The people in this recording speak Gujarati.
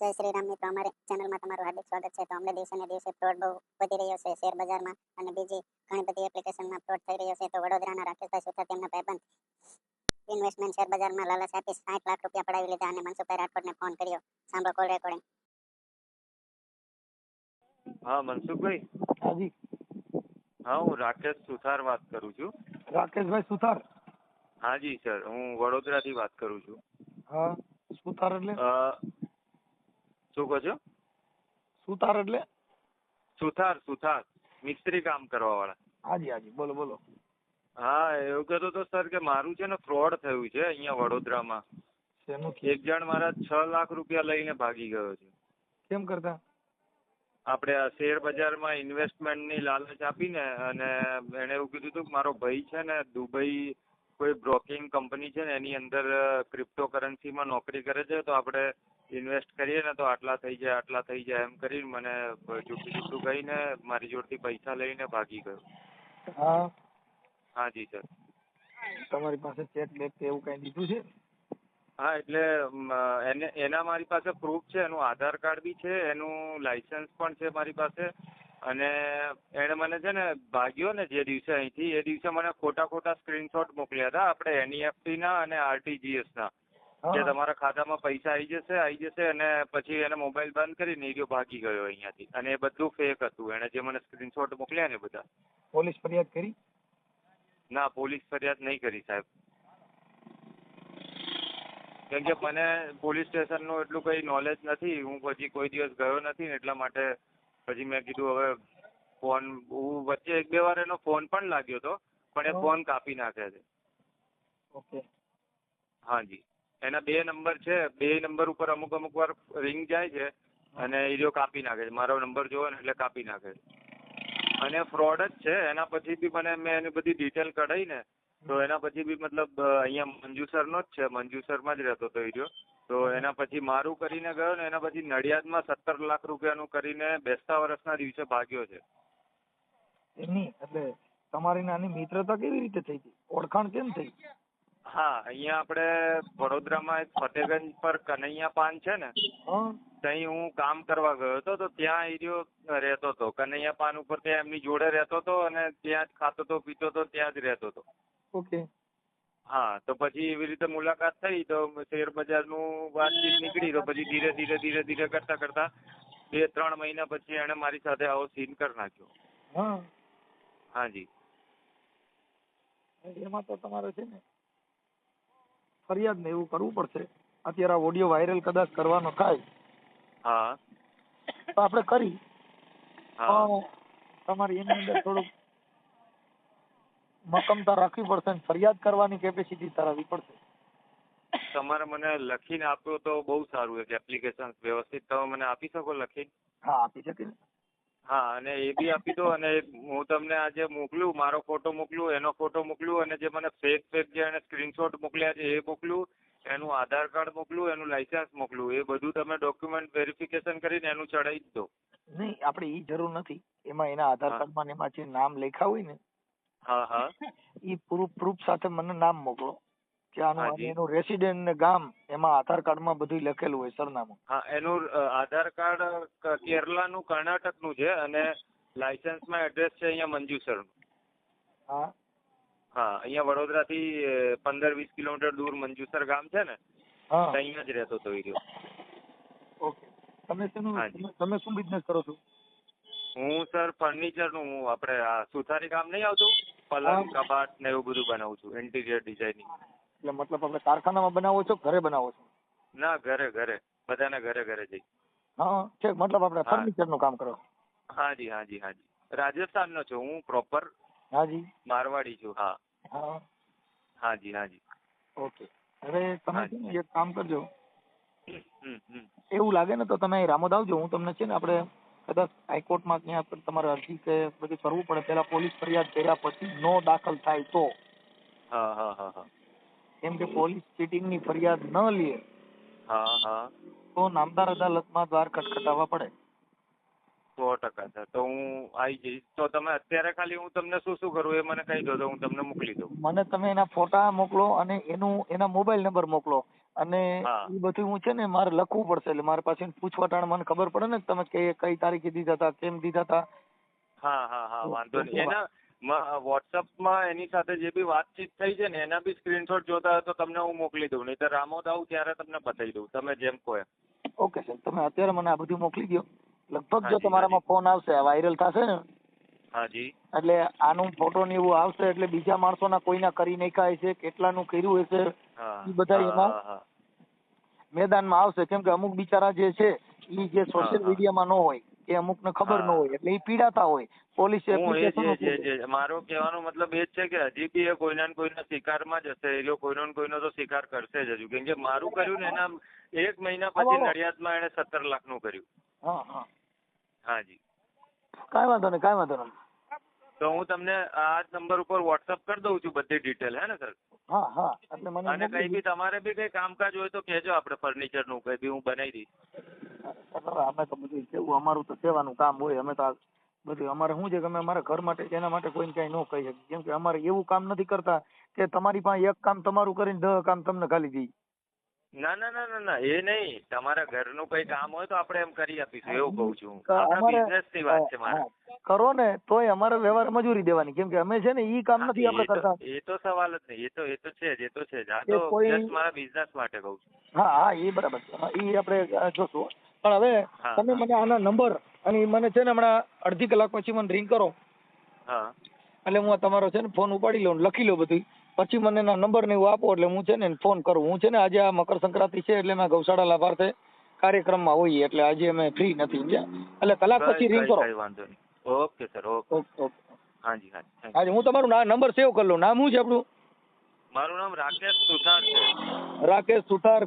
જય શ્રી રામ મિત્રો. અમારી ચેનલમાં તમારું હાર્દિક સ્વાગત છે. તો અમને દિવસે ને દિવસે ફ્રોડ બહુ વધી રહ્યો છે શેર બજારમાં અને બીજી ઘણી બધી એપ્લિકેશનમાં ફ્રોડ થઈ રહ્યો છે. તો વડોદરાના રાકેશભાઈ સુથા તેમના ભાઈબંધ ઇન્વેસ્ટમેન્ટ શેર બજારમાં લાલચ આપી સાઠ લાખ રૂપિયા પડાવી લીધા અને મનસુખભાઈ રાઠોડને ફોન કર્યો. સાંભળો કોલ રેકોર્ડિંગ હા મનસુખભાઈ? હાજી હા હું રાકેશ સુથાર વાત કરું છું. રાકેશભાઈ સુથાર? હાજી સર. હું વડોદરાથી વાત કરું છું. હા સુથાર એટલે? અ, શું કહો છો? સુથાર એટલે? સુથાર સુથાર. મિસ્ત્રી કામ કરવા વાળા હાજી હાજી. બોલો બોલો. હા એવું કહેતો તો સર કે મારું છે ને ફ્રોડ થયું છે અહીંયા વડોદરામાં. એક જણ મારા છ લાખ રૂપિયા લઈને ભાગી ગયો છે. કેમ કરતા? આપણે આ શેર બજારમાં ઇન્વેસ્ટમેન્ટની લાલચ આપીને અને એણે એવું કીધું હતું કે મારો ભાઈ છે ને દુબઈ કોઈ બ્રોકિંગ કંપની છે ને એની અંદર ક્રિપ્ટો કરન્સીમાં નોકરી કરે છે તો આપણે ઇન્વેસ્ટ કરીએ ને તો આટલા થઈ જાય આટલા થઈ જાય એમ કરીને મને જુઠું જુઠું કહીને મારી જોડથી પૈસા લઈને ભાગી ગયો. હા. હા જી સર. તમારી પાસે ચેક બેક કે એવું કઈ દીધું છે? હા એટલે એને એના મારી પાસે પ્રૂફ છે એનું આધાર કાર્ડ બી છે એનું લાઇસન્સ પણ છે મારી પાસે. અને એણે મને છે ને ભાગ્યો ને જે દિવસે અહીંથી એ દિવસે મને ખોટા ખોટા સ્ક્રીનશોટ મોકલ્યા હતા આપણે એનઈએફટીના અને આરટીજીએસ ના. કે તમારા ખાતામાં પૈસા આવી જશે આવી જશે અને પછી એને મોબાઈલ બંધ કરીને એ રહ્યો ભાગી ગયો અહીંયાથી. અને એ બધું ફેક હતું. એણે જે મને સ્ક્રીનશોટ મોકલ્યા ને બધા. પોલીસ ફરિયાદ કરી? ના પોલીસ ફરિયાદ નહીં કરી સાહેબ. કેમ કે મને પોલીસ સ્ટેશનનું એટલું કંઈ નોલેજ નથી. હું પછી કોઈ દિવસ ગયો નથી એટલા માટે પછી મેં કીધું હવે ફોન હું વચ્ચે એક બે વાર એનો ફોન પણ લાગ્યો હતો પણ એ ફોન કાપી નાખે છે. ઓકે. હાજી એના બે નંબર છે, બે નંબર ઉપર અમુક અમુક વાર રિંગ જાય છે અને એ જો કાપી નાખે છે. મારો નંબર જોવે ને એટલે કાપી નાખે છે. અને ફ્રોડ જ છે. એના પછી બી મને મેં એની બધી ડિટેલ કઢાઈ ને, તો એના પછી બી મતલબ અહીંયા મંજુસરનો જ છે. મંજુસરમાં જ રહેતો હતો એ તો એના પછી મારું કરીને ગયો ને, એના પછી નડિયાદમાં સત્તર લાખ રૂપિયાનું કરીને બેસતા વર્ષના દિવસે ભાગ્યો છે. એની, એટલે તમારી નાની મિત્રતા કેવી રીતે થઈ હતી ઓળખાણ કેમ થઈ? હા અહીંયા આપણે વડોદરામાં એક ફતેગંજ પર કનૈયા પાન છે ને ત્યાં હું કામ કરવા ગયો હતો તો ત્યાં એરિયો રહેતો હતો. કનૈયા પાન ઉપર ત્યાં એમની જોડે રહેતો હતો અને ત્યાં જ ખાતો હતો પીતો હતો ત્યાં જ રહેતો હતો. ઓકે. હા તો પછી એવી રીતે મુલાકાત થઈ તો શેર બજારનું વાતચીત નીકળી તો પછી ધીરે ધીરે ધીરે ધીરે કરતા કરતા બે ત્રણ મહિના પછી એણે મારી સાથે આવો સીન કરી નાખ્યો. હા. હાજી એમાં તો તમારે છે ને ફરિયાદ ને એવું કરવું પડશે. અત્યારે આ ઓડિયો વાયરલ કદાચ કરવાનો થાય. હા. તો આપણે કરી. હા. તમારી એની અંદર થોડુંક મક્કમતા રાખવી પડશે અને ફરિયાદ કરવાની કેપેસિટી ધરાવવી પડશે. તમારે મને લખીને આપ્યો તો બહુ સારું એક એપ્લિકેશન વ્યવસ્થિત તમે મને આપી શકો લખીને? હા આપી શકે ને હા અને એ બી આપી દો અને હું તમને આજે મોકલું મારો ફોટો મોકલું એનો ફોટો મોકલું અને જે મને ફેક ફેક જે એને સ્ક્રીનશોટ મોકલ્યા છે એ મોકલું એનું આધાર કાર્ડ મોકલું એનું લાઇસન્સ મોકલું એ બધું તમે ડોક્યુમેન્ટ વેરિફિકેશન કરીને એનું ચડાવી જ દો. નહીં આપણે ઈ જરૂર નથી. એમાં એના આધાર. કાર્ડમાં એમાં જે નામ લખ્યા હોય ને હા હા. ઈ પ્રૂફ પ્રૂફ સાથે મને નામ મોકલો. કે આનું અને એનું રેસિડેન્ટ ને ગામ એમાં આધાર કાર્ડમાં બધું લખેલું હોય સરનામું. હા એનું આધાર કાર્ડ ક- કેરલાનું કર્ણાટકનું છે અને લાઇસન્સમાં એડ્રેસ છે અહીંયા મંજુસરનું. હા. હા અહીંયા વડોદરાથી પંદર વીસ કિલોમીટર દૂર મંજુસર ગામ છે ને હા. ત્યાં જ રહેતો હતો એ ઓકે. તમે શેનું તમે- તમે શું બિઝનેસ કરો છો? હું સર ફર્નિચરનું હું આપણે આ સુથારી કામ નહીં આવતું પલંગ કબાટ ને એવું બધું બનાવું છું ઇન્ટિરિયર ડિઝાઇનિંગ એટલે મતલબ આપણે કારખાનામાં બનાવો છો ઘરે બનાવો છો? ના ઘરે ઘરે. બધાને ઘરે ઘરે જઈ. હા છે મતલબ આપણે. ફર્નિચરનું કામ કરો. હાજી હાજી હાજી રાજસ્થાનનો છું હું પ્રોપર. હાજી મારવાડી છું હા. હા. હાજી હાજી ઓકે. હવે તમે છે ને એક કામ કરજો. હમ હમ. એવું લાગે ને તો તમે રામોદ આવજો. હું તમને છે ને આપણે કદાચ હાઈકોર્ટમાં ત્યાં તમારે અરજી કે બધું કરવું પડે. પેલા પોલીસ ફરિયાદ કર્યા પછી નો દાખલ થાય તો. હા હા હા હા. કેમ કે પોલીસ ચીટિંગની ફરિયાદ ન લે હા હા. તો નામદાર અદાલતમાં દ્વાર ખટખટાવવા પડે. સો ટકા સર. તો હું આવી જઈશ. તો તમે અત્યારે ખાલી હું તમને શું શું કરું એ મને કહી દો તો હું તમને મોકલી દઉં. મને તમે એના ફોટા મોકલો અને એનું એના મોબાઈલ નંબર મોકલો. અને એ બધું હું છે ને મારે લખવું પડશે. એટલે મારી પાસે પૂછવાટાણ મને ખબર પડે ને તમે કે કઈ તારીખે દીધા હતા કેમ દીધા હતા. હા હા હા. વાંધો નહીં. એના વોટ્સઅપમાં એની સાથે જે બી વાતચીત થઈ છે ને એના બી સ્ક્રીનશોટ જોતા હોય તો તમને હું મોકલી દઉં નહીં તો રામોદ આવું ત્યારે તમને બતાવી દઉં તમે જેમ કહો એમ. ઓકે સર તમે અત્યારે મને આ બધું મોકલી દો લગભગ જો તમારામાં ફોન આવશે વાયરલ થશે ને હાજી એટલે આનું ફોટો ને એવું આવશે એટલે બીજા માણસોના કોઈના કરી નાખ્યા હશે કેટલાનું કર્યું હશે એ બધા એમાં. મેદાનમાં આવશે. કેમ કે અમુક બિચારા જે છે ઈ જે સોશિયલ. મીડિયામાં ન હોય. એ અમુકને ખબર ન હોય એટલે એ પીડાતા હોય. પોલીસ મારો કહેવાનો મતલબ એ જ છે કે હજી બી એ કોઈના ને કોઈના શિકારમાં માં જશે એ લોકો કોઈનો ને કોઈનો તો શિકાર કરશે જ હજુ. કેમ કે મારું કર્યું ને એના એક મહિના પછી નડિયાદ નડિયાદમાં એને સત્તર લાખનું કર્યું. હા હા. હાજી કાંઈ વાંધો નહીં કાંઈ વાંધો નહીં. તો હું તમને આ જ નંબર ઉપર વોટ્સઅપ કરી દઉં છું બધી ડિટેલ હે ને સર હા હા. એટલે મને અને કઈ બી તમારે બી કઈ કામકાજ હોય તો કહેજો આપણે ફર્નિચરનું કઈ બી હું બનાવી દઈશ. અમે તો બધું કેવું અમારું તો સેવાનું કામ હોય અમે તો બધું અમારે શું છે કે અમે અમારા ઘર માટે એના માટે કોઈને કઈ ન કહી શકીએ. કેમ કે અમારે એવું કામ નથી કરતા કે તમારી પાસે એક કામ તમારું કરીને દહ કામ તમને ખાલી દઈએ ના ના ના ના ના એ નહીં. તમારા ઘરનું કઈ કામ હોય તો આપણે એમ કરી આપીશું એવું કહું છું. બિઝનેસની વાત છે મારે. કરો ને તોય અમારે વ્યવહાર મજૂરી દેવાની. કેમ કે અમે છે ને ઈ કામ નથી આપણે કરતા. એ તો સવાલ જ નહીં. એ તો એ તો છે જ એ તો છે જ. આ તો મારા બિઝનેસ માટે કહું છું. હા હા એ બરાબર છે. એ આપણે જોશું. પણ હવે તમે મને આના નંબર અને મને છે ને હમણાં અડધી કલાક પછી મને રિંગ કરો. હા. એટલે હું તમારો છે ને ફોન ઉપાડી લઉં લખી લઉં બધું પછી મને એના નંબર ને એવું આપો એટલે હું છે ને ફોન કરું. હું છે ને આજે આ મકર સંક્રાંતિ છે એટલે મેં ગૌશાળા લાભાર્થે કાર્યક્રમમાં હોઈએ એટલે આજે અમે ફ્રી નથી એટલે કલાક પછી રિંગ કરો. વાંધો નહીં. Okay sir okay okay okay હાજી હાજી. આજે હું તમારું નંબર સેવ કરી લઉં. નામ શું છે આપણું? મારું નામ રાકેશ સુથાર છે. રાકેશ સુથાર.